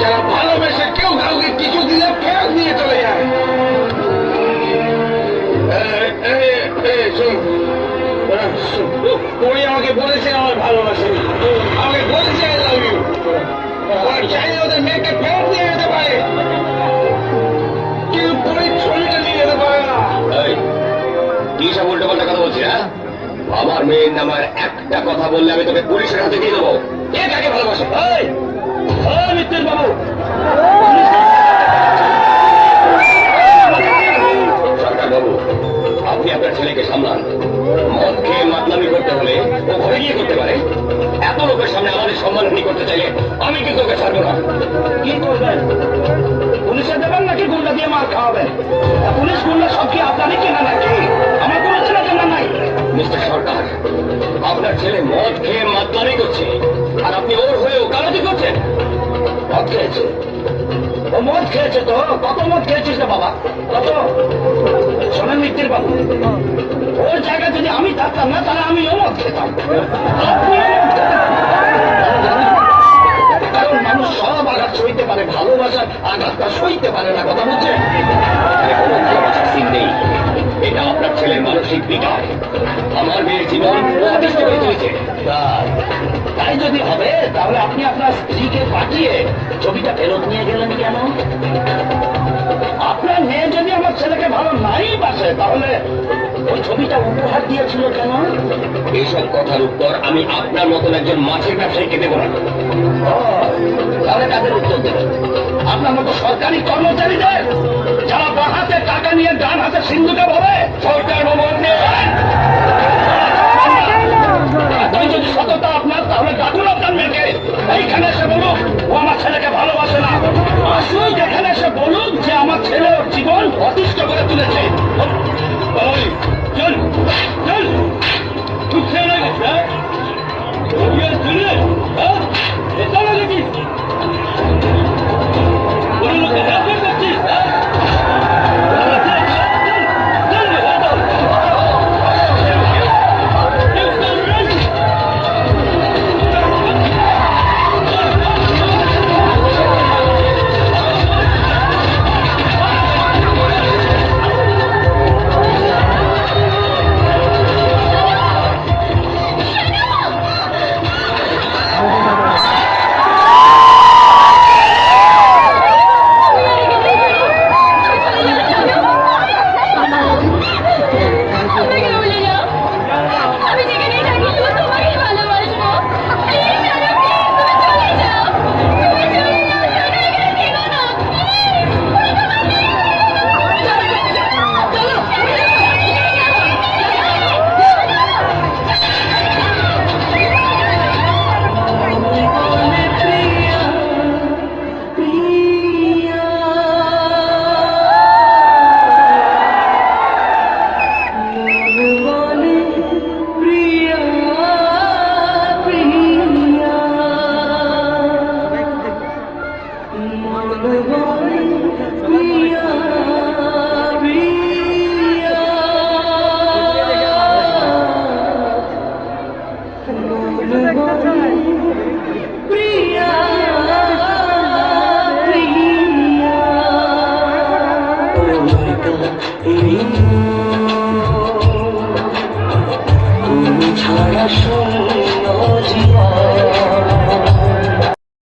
যারা ভালোবেসে বলেছে আমার বলেছে মেয়েকে ফেরত নিয়ে ছবিটা নিয়ে যেতে পারে না কি বলছিস হ্যাঁ আমার মেয়ের নামার একটা কথা বললে আমি তোকে পুলিশের হাতে দিয়ে দেবো কে কাকে আপনার ছেলেকে সামলান। মদ খেয়ে করতে হলে ও করতে পারে। এত লোকের সামনে আমাদের সম্মানহানি করতে চাইলে আমি কিন্তু ওকে ছাড়বো না। কি করবেন? পুলিশে দেবেন নাকি দিয়ে মার খাওয়াবেন? পুলিশ, গুন্ডা সব কি আপনারই মদ খেয়েছে। ও মদ খেয়েছে তো? কত মদ খেয়েছিস রে বাবা? কত? শোনেন মিত্তির বাবু ওর জায়গায় যদি আমি থাকতাম না, তাহলে খেতাম আপনিও মদ খেতেন। কারণ মানুষ সব আঘাত সইতে পারে ভালোবাসার আঘাতটা সইতে পারে না, কথা এখানে কোনো সিন নেই। এটা আপনার ছেলের মানসিক বিকার আমার মেয়ের জীবন ও অতিষ্ঠ করে তুলেছে তাই যদি হবে তাহলে আপনি আপনার স্ত্রীকে পাঠিয়ে ছবিটা ফেরত নিয়ে গেলেন কেন? আপনার মেয়ে যদি আমার ছেলেকে ভালো নাই বাসে তাহলে ওই ছবিটা উপহার দিয়েছিল কেন? এইসব কথার উত্তর আমি আপনার মতন একজন মাছের ব্যবসায়ীকে দেবো না। তাহলে তাদের উত্তর দেবেন? আপনার মতো সরকারি কর্মচারীদের যারা বাঁ হাতে টাকা নিয়ে ডান হাতে সিন্ধুকে ভরে সরকার ভবন নিয়ে আমার ছেলের জীবন অতিষ্ঠ করে তুলেছে। I show.